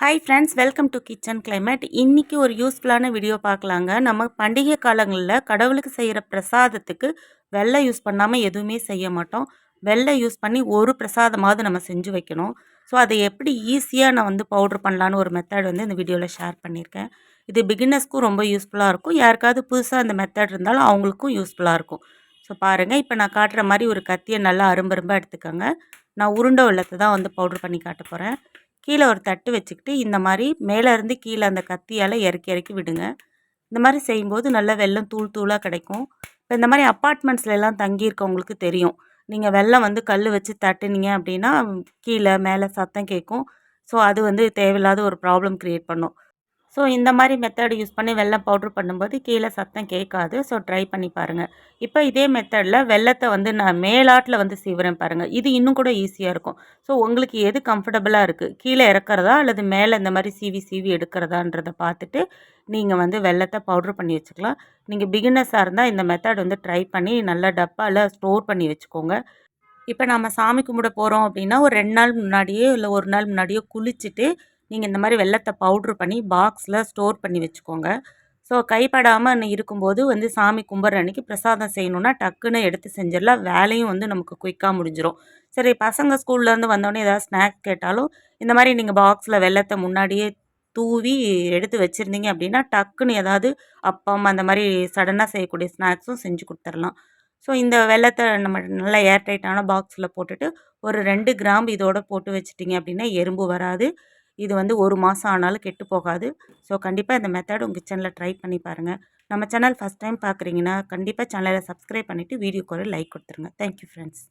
Hi friends welcome to kitchen climate இன்றைக்கி ஒரு யூஸ்ஃபுல்லான வீடியோ பார்க்கலாங்க. நம்ம பண்டிகை காலங்களில் கடவுளுக்கு செய்கிற பிரசாதத்துக்கு வெள்ளை யூஸ் பண்ணாமல் எதுவுமே செய்ய மாட்டோம். வெள்ளை யூஸ் பண்ணி ஒரு பிரசாதமாவது நம்ம செஞ்சு வைக்கணும். ஸோ அதை எப்படி ஈஸியாக நான் வந்து பவுட்ரு பண்ணலான்னு ஒரு மெத்தட் வந்து இந்த வீடியோவில் ஷேர் பண்ணியிருக்கேன். இது பிகினர்ஸ்க்கும் ரொம்ப யூஸ்ஃபுல்லாக இருக்கும். யாருக்காவது புதுசாக அந்த மெத்தட் இருந்தாலும் அவங்களுக்கும் யூஸ்ஃபுல்லாக இருக்கும். ஸோ பாருங்கள் இப்போ நான் காட்டுற மாதிரி ஒரு கத்தியை நல்லா அரும்பரும்பாக எடுத்துக்கோங்க. நான் உருண்டை வெள்ளத்தை தான் வந்து பவுட்ரு பண்ணி காட்ட போகிறேன் கீழே ஒரு தட்டு வச்சுக்கிட்டு இந்த மாதிரி மேலேருந்து கீழே அந்த கத்தியால் இறக்கி இறக்கி விடுங்க. இந்த மாதிரி செய்யும்போது நல்ல வெள்ளம் தூள் தூளாக கிடைக்கும். இப்போ இந்த மாதிரி அப்பார்ட்மெண்ட்ஸ்லாம் தங்கியிருக்கவங்களுக்கு தெரியும். நீங்கள் வெள்ளம் வந்து கல் வச்சு தட்டுனீங்க அப்படின்னா கீழே மேலே சத்தம் கேட்கும். ஸோ அது வந்து தேவையில்லாத ஒரு ப்ராப்ளம் க்ரியேட் பண்ணும். ஸோ இந்த மாதிரி மெத்தட் யூஸ் பண்ணி வெள்ளம் பவுட்ரு பண்ணும்போது கீழே சத்தம் கேட்காது. ஸோ ட்ரை பண்ணி பாருங்கள் இப்போ இதே மெத்தடில் வெள்ளத்தை வந்து நான் மேலாட்டில் வந்து சீவுறேன் பாருங்கள் இது இன்னும் கூட ஈஸியாக இருக்கும். ஸோ உங்களுக்கு எது கம்ஃபர்டபுளாக இருக்குது கீழே இறக்குறதா? அல்லது மேலே இந்த மாதிரி சீவி சீவி எடுக்கிறதான்றதை பார்த்துட்டு நீங்கள் வந்து வெள்ளத்தை பவுட்ரு பண்ணி வச்சுக்கலாம். நீங்கள் பிகினர்ஸாக இருந்தால் இந்த மெத்தட் வந்து ட்ரை பண்ணி நல்லா டப்பாவில் ஸ்டோர் பண்ணி வச்சுக்கோங்க. இப்போ நம்ம சாமி கும்பிட போகிறோம் அப்படின்னா ஒரு ரெண்டு நாள் முன்னாடியே இல்லை ஒரு நாள் முன்னாடியோ குளிச்சுட்டு நீங்கள் இந்த மாதிரி வெள்ளத்தை பவுட்ரு பண்ணி பாக்ஸில் ஸ்டோர் பண்ணி வச்சுக்கோங்க. ஸோ கைப்படாமல் இருக்கும்போது வந்து சாமி கும்பிட்ற அன்றைக்கி பிரசாதம் செய்யணுன்னா டக்குன்னு எடுத்து செஞ்சிடலாம். வேலையும் வந்து நமக்கு குயிக்காக முடிஞ்சிடும் சரி பசங்க ஸ்கூல்லேருந்து வந்தோடனே ஏதாவது ஸ்நாக்ஸ் கேட்டாலும் இந்த மாதிரி நீங்கள் பாக்ஸில் வெள்ளத்தை முன்னாடியே தூவி எடுத்து வச்சுருந்தீங்க அப்படின்னா டக்குன்னு ஏதாவது அப்பம் அந்த மாதிரி சடனாக செய்யக்கூடிய ஸ்நாக்ஸும் செஞ்சு கொடுத்துர்லாம் ஸோ இந்த வெள்ளத்தை நம்ம நல்லா ஏர்டைட்டான பாக்ஸில் போட்டுட்டு ஒரு ரெண்டு கிராம் இதோடு போட்டு வச்சிட்டிங்க அப்படின்னா எறும்பு வராது. இது வந்து ஒரு மாதம் ஆனாலும் கெட்டு போகாது. ஸோ கண்டிப்பாக இந்த மெத்தட் உங்கள் கிச்சனில் ட்ரை பண்ணி பாருங்கள் நம்ம சேனல் ஃபஸ்ட் டைம் பார்க்குறீங்கன்னா கண்டிப்பாக சேனலை சப்ஸ்கிரைப் பண்ணிவிட்டு வீடியோக்கு ஒரு லைக் கொடுத்துருங்க. Thank you friends